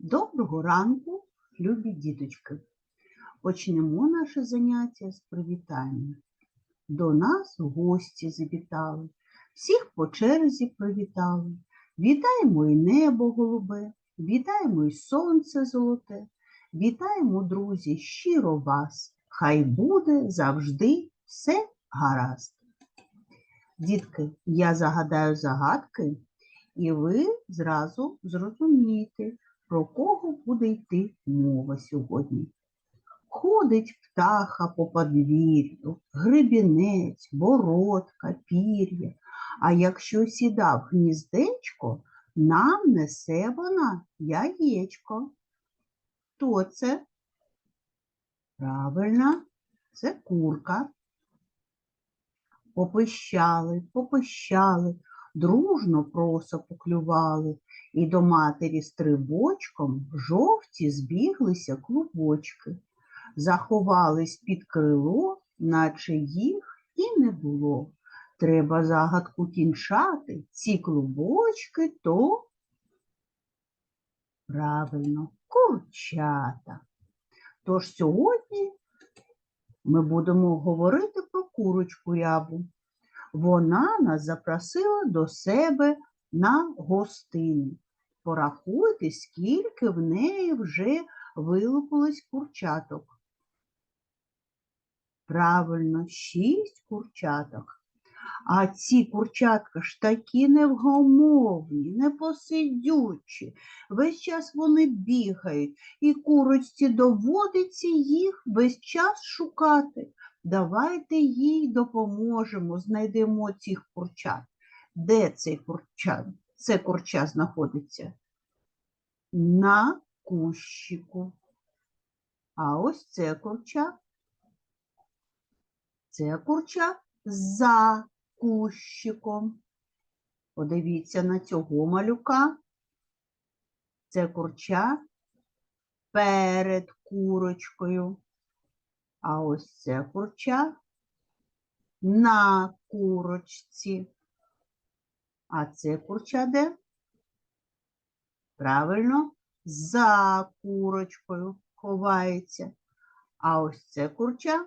Доброго ранку, любі діточки. Почнемо наше заняття з привітання. До нас гості завітали, всіх по черзі привітали. Вітаємо і небо голубе, вітаємо і сонце золоте, вітаємо, друзі, щиро вас. Хай буде завжди все гаразд. Дітки, я загадаю загадки, і ви зразу зрозумієте, про кого буде йти мова сьогодні. Ходить птаха по подвір'ю, грибінець, бородка, пір'я, а якщо сідав гніздечко, нам несе вона яєчко. Хто це? Правильно, це курка. Попищали, попищали, дружно просо поклювали, і до матері стрибочком жовті збіглися клубочки, заховались під крило, наче їх і не було. Треба загадку кінчати, ці клубочки то правильно курчата. Тож сьогодні ми будемо говорити про курочку рябу. Вона нас запросила до себе на гостину. Порахуйте, скільки в неї вже вилупилось курчаток. Правильно, шість курчаток. А ці курчатка ж такі невгомовні, непосидючі. Весь час вони бігають, і курочці доводиться їх весь час шукати. Давайте їй допоможемо, знайдемо цих курчат. Де цей курча? Це курча знаходиться? На кущику. А ось це курча. Це курча за кущиком. Подивіться на цього малюка. Це курча перед курочкою. А ось це курча на курочці. А це курча де? Правильно, за курочкою ховається. А ось це курча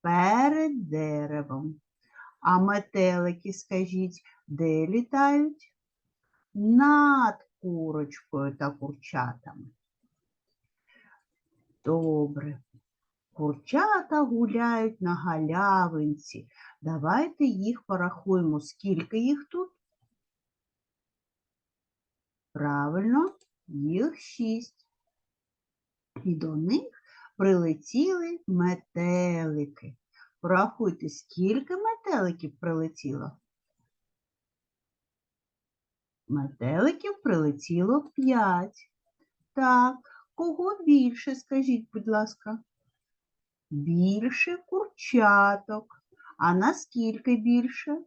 перед деревом. А метелики, скажіть, де літають? Над курочкою та курчатами. Добре. Курчата гуляють на галявинці. Давайте їх порахуємо. Скільки їх тут? Правильно, їх шість. І до них прилетіли метелики. Порахуйте, скільки метеликів прилетіло? Метеликів прилетіло п'ять. Так, кого більше, скажіть, будь ласка? Більше курчаток. А наскільки більше?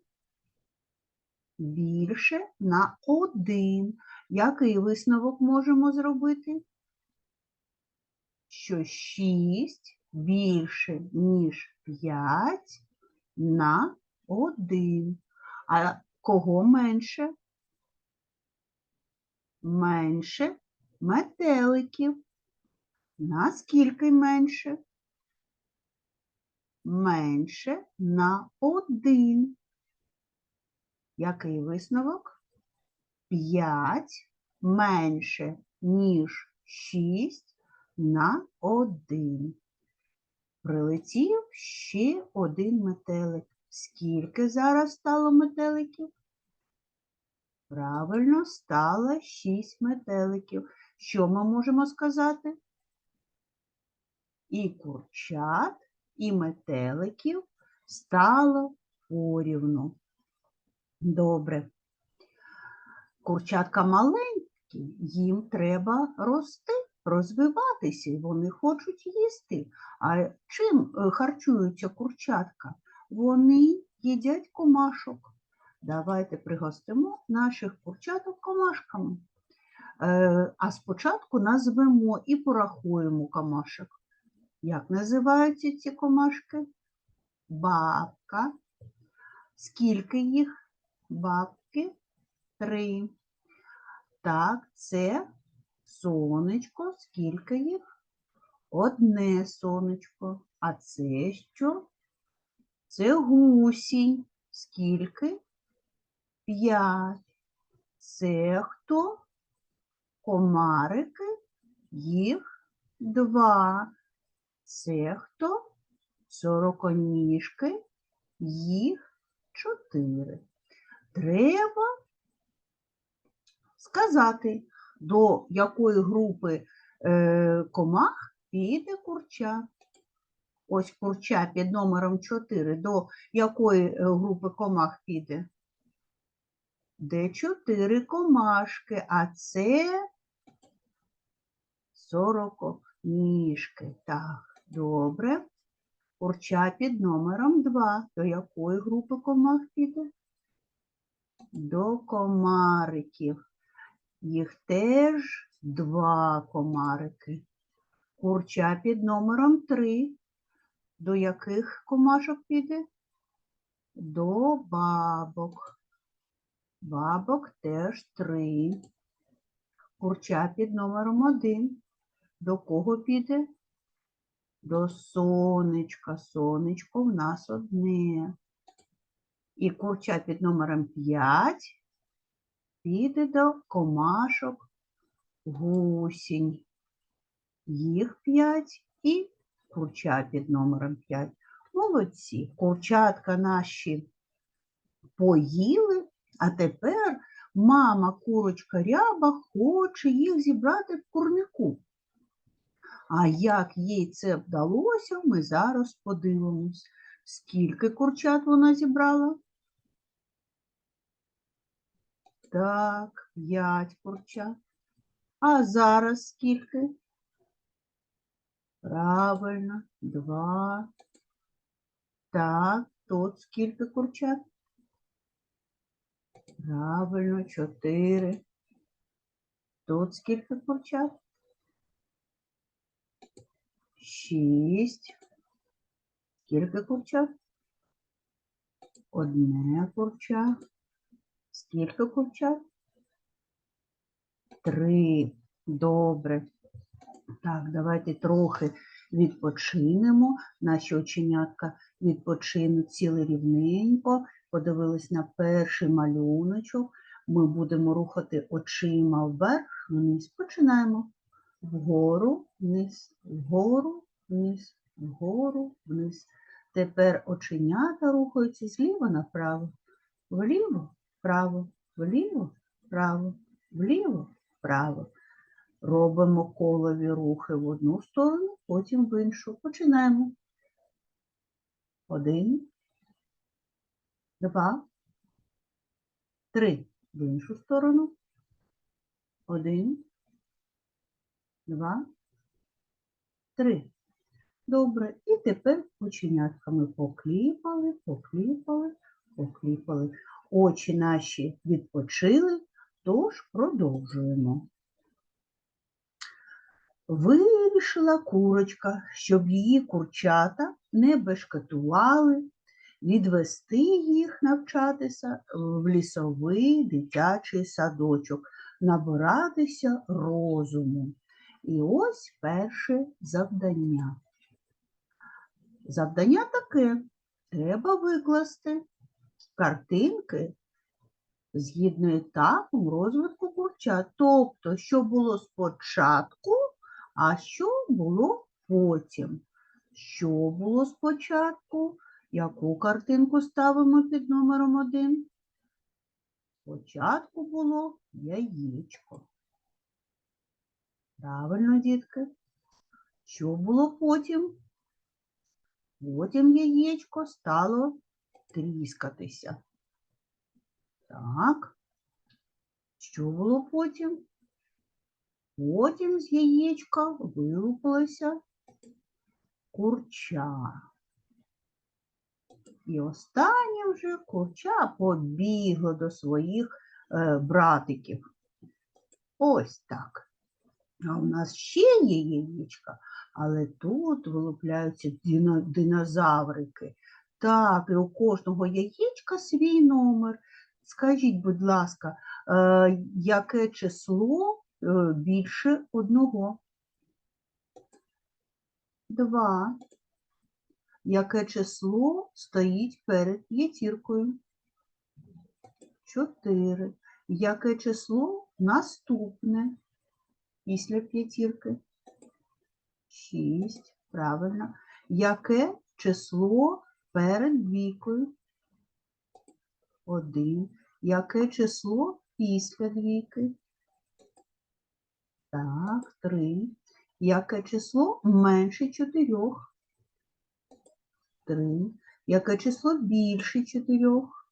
Більше на один. Який висновок можемо зробити? Що 6 більше, ніж 5 на 1. А кого менше? Менше метеликів. Наскільки менше? Менше на 1. Який висновок? 5 менше, ніж 6 на 1. Прилетів ще один метелик. Скільки зараз стало метеликів? Правильно, стало 6 метеликів. Що ми можемо сказати? І курчат, і метеликів стало порівну. Добре. Курчатка маленькі, їм треба рости, розвиватися, і вони хочуть їсти. А чим е, харчуються курчатка? Вони їдять комашок. Давайте пригостимо наших курчаток комашками. Е, А спочатку назвемо і порахуємо комашок. Як називаються ці комашки? Бабка. Скільки їх? Бабки? Три. Так, це сонечко. Скільки їх? Одне сонечко. А це що? Це гусінь. Скільки? П'ять. Це хто? Комарики. Їх два. Це хто? Сороконіжки. Їх чотири. Треба сказати, до якої групи е, комах піде курча. Ось курча під номером 4. До якої е, групи комах піде? Де 4 комашки, а це сороконіжки. Так, добре. Курча під номером 2. До якої групи комах піде? До комариків. Їх теж два комарики. Курча під номером 3. До яких комашок піде? До бабок. Бабок теж три. Курча під номером 1. До кого піде? До сонечка. Сонечко в нас одне. І курча під номером 5 піде до комашок гусінь. Їх 5 і курча під номером 5. Молодці. Курчатка наші поїли, а тепер мама курочка ряба хоче їх зібрати в курнику. А як їй це вдалося, ми зараз подивимось. Скільки курчат вона зібрала? Так, п'ять курчат. А зараз скільки? Правильно, два. Так, тут скільки курчат? Правильно, чотири. Тут скільки курчат? Шість. Скільки курчат? Одне курча. Скільки курчат? Три. Добре. Так, давайте трохи відпочинемо. Наші оченятка відпочинуть ціле рівненько. Подивились на перший малюночок. Ми будемо рухати очима вверх, вниз. Починаємо. Вгору, вниз, вгору, вниз, вгору, вниз. Тепер оченята рухаються зліва направо. Вліво, вправо, вліво, вправо, вліво, вправо. Робимо колові рухи в одну сторону, потім в іншу. Починаємо. Один, два, три. В іншу сторону. Один, два, три. Добре. І тепер оченятками покліпали, покліпали, покліпали. Очі наші відпочили, тож продовжуємо. Вирішила курочка, щоб її курчата не бешкетували, відвести їх навчатися в лісовий дитячий садочок, набиратися розуму. І ось перше завдання. Завдання таке. Треба викласти картинки згідно етапом розвитку курчат. Тобто, що було спочатку, а що було потім. Що було спочатку? Яку картинку ставимо під номером один? Спочатку було яєчко. Правильно, дітки. Що було потім? Потім яєчко стало тріскатися. Так. Що було потім? Потім з яєчка вилупилося курча. І останнє вже курча побігло до своїх е, братиків. Ось так. А у нас ще є яєчка, але тут вилупляються динозаврики. Так, і у кожного яєчка свій номер. скажіть, будь ласка, е, яке число е, більше одного? Два. Яке число стоїть перед п'ятіркою? Чотири. Яке число наступне після п'ятірки? Шість. Правильно. Яке число перед двійкою? Один. Яке число після двійки? Так, три. Яке число менше чотирьох? Три. Яке число більше чотирьох?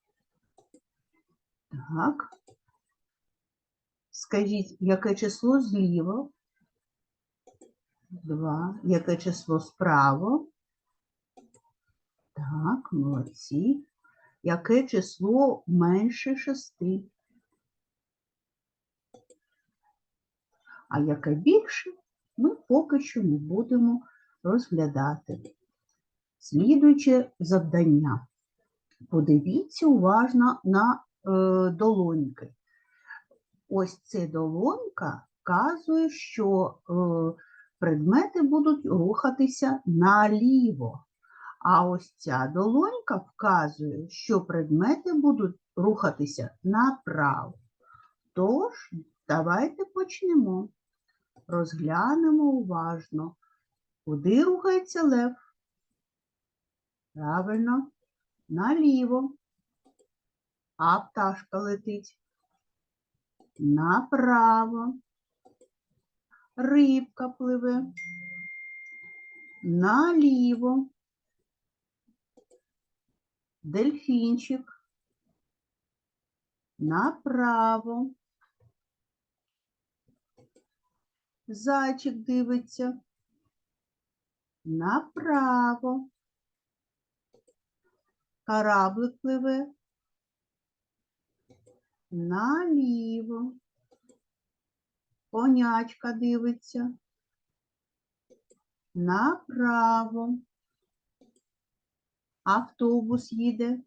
Так. Скажіть, яке число зліва? Два. Яке число справа? Так, молодці. Яке число менше шести? А яке більше, ми поки що не будемо розглядати. Слідуюче завдання. Подивіться уважно на е, долоньки. Ось ця долонька вказує, що е, предмети будуть рухатися наліво. А ось ця долонька вказує, що предмети будуть рухатися направо. Тож, давайте почнемо. Розглянемо уважно, куди рухається лев. Правильно, наліво. А пташка летить. Направо. Рибка пливе. Наліво. Дельфінчик. Направо. Зайчик дивиться. Направо. Кораблик пливе. Наліво. Конячка дивиться. Направо. Автобус їде.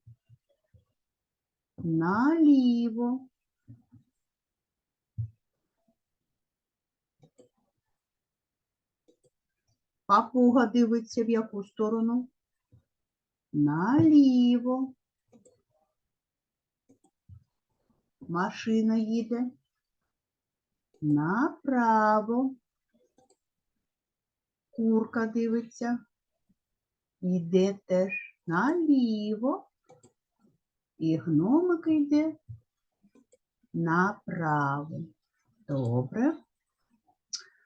Наліво. Папуга дивиться в яку сторону? Наліво. Машина їде. Направо. Курка дивиться. Йде теж наліво. І гномик йде направо. Добре.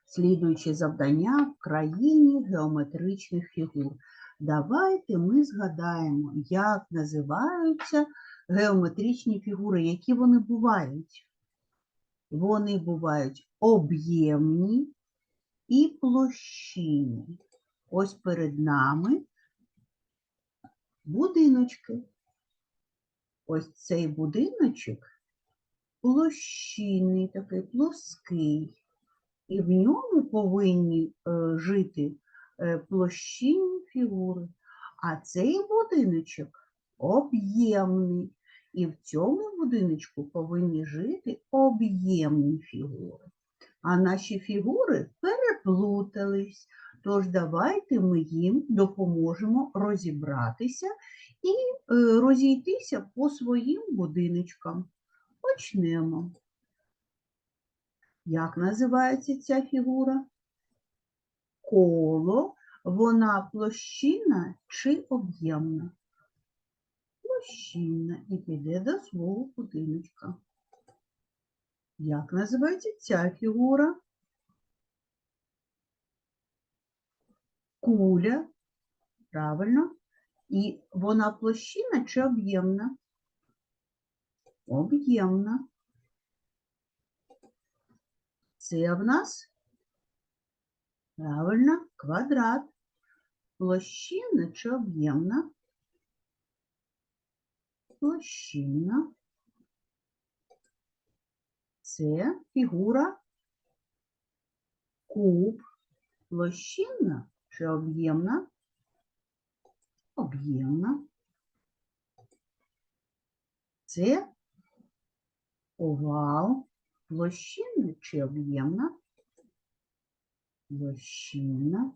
Слідуюче завдання в країні геометричних фігур. Давайте ми згадаємо, як називаються геометричні фігури, які вони бувають. Вони бувають об'ємні і площинні. Ось перед нами будиночки. Ось цей будиночок площинний, такий плоский, і в ньому повинні е, жити е, площинні фігури. А цей будиночок об'ємний, і в цьому будиночку повинні жити об'ємні фігури. А наші фігури переплутались, тож давайте ми їм допоможемо розібратися і е, розійтися по своїм будиночкам. Почнемо. Як називається ця фігура? Коло. Вона площинна чи об'ємна? Площинна і піде до свого будиночка. Як називається ця фігура? Куля. Правильно. І вона площинна чи об'ємна? Об'ємна. Це в нас правильно квадрат. Площинна чи об'ємна? Площинна. Це фігура куб. Площинна чи об'ємна? Об'ємна. Це овал, площинна чи об'ємна? Площинна.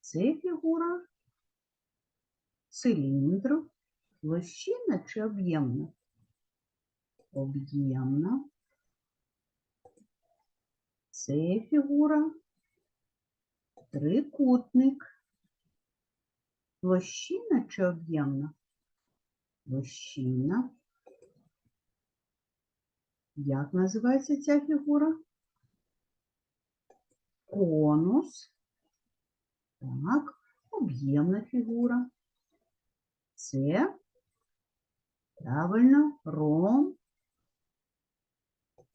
Це фігура циліндр, площинна чи об'ємна? Об'ємна. Це фігура трикутник. Площина чи об'ємна? Площина. Як називається ця фігура? Конус. Так, об'ємна фігура. Це правильно ром.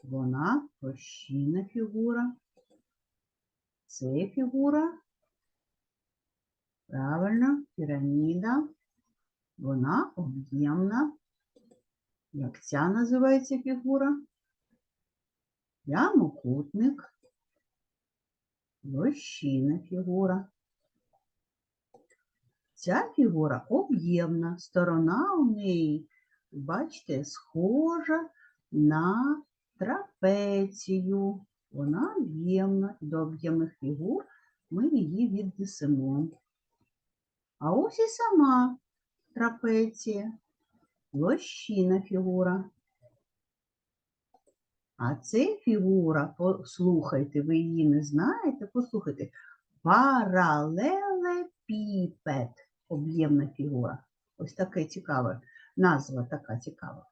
Вона площинна фігура. Це фігура. Правильно, піраміда. Вона об'ємна. Як ця називається фігура? Прямокутник. Площина фігура. Ця фігура об'ємна. Сторона у неї, бачите, схожа на трапецію. Вона об'ємна. До об'ємних фігур ми її віднесемо. А ось і сама трапеція, площина фігура. А це фігура, послухайте, ви її не знаєте, послухайте, паралелепіпед, об'ємна фігура. Ось таке цікаве, назва така цікава.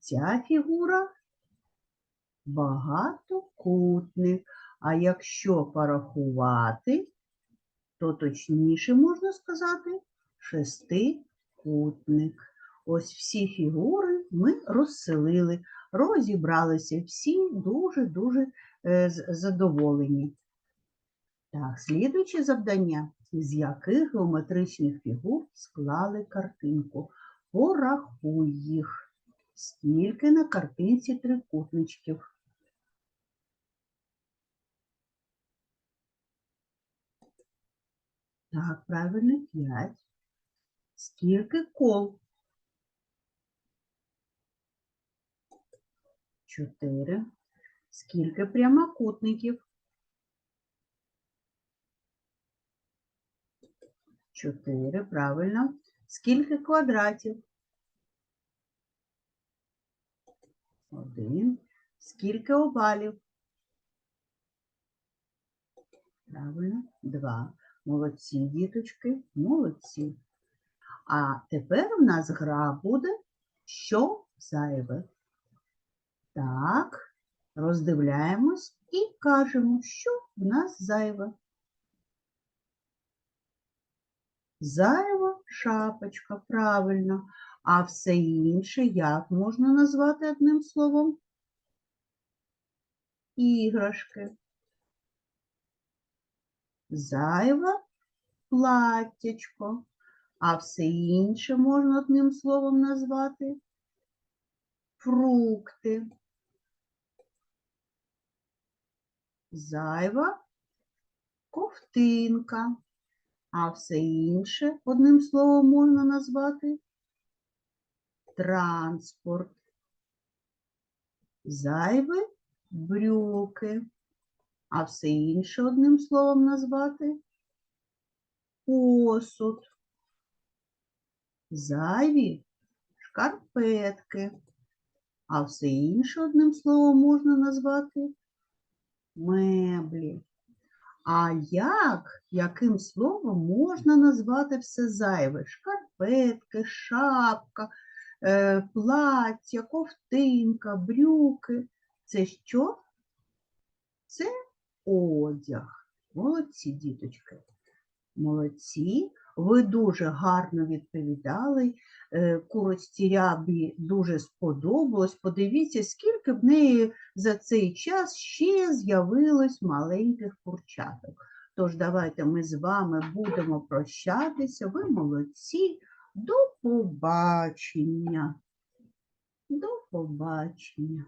Ця фігура багатокутник. А якщо порахувати, то точніше можна сказати шестикутник. Ось всі фігури ми розселили, розібралися, всі дуже-дуже е, задоволені. Так, слідуюче завдання, з яких геометричних фігур склали картинку. Порахуй їх. Скільки на картинці трикутничків? Так, правильно, 5. Скільки кол? 4. Скільки прямокутників? 4, правильно. Скільки квадратів? 1. Скільки овалів? Правильно, 2. Молодці, діточки, молодці. А тепер в нас гра буде що зайве. Так, роздивляємось і кажемо, що в нас зайве. Зайва шапочка, правильно. А все інше як можна назвати одним словом? Іграшки. Зайве платтячко. А все інше можна одним словом назвати фрукти. Зайва ковтинка. А все інше одним словом можна назвати транспорт. Зайві брюки. А все інше одним словом назвати посуд. Зайві шкарпетки. А все інше одним словом можна назвати меблі. А як, яким словом можна назвати все зайве? Шкарпетки, шапка, е, плаття, ковтинка, брюки. Це що? Це одяг. Молодці, діточки. Молодці. Ви дуже гарно відповідали. Е, Курочці рябі дуже сподобалось. Подивіться, скільки в неї за цей час ще з'явилось маленьких курчаток. Тож давайте ми з вами будемо прощатися. Ви молодці. До побачення. До побачення.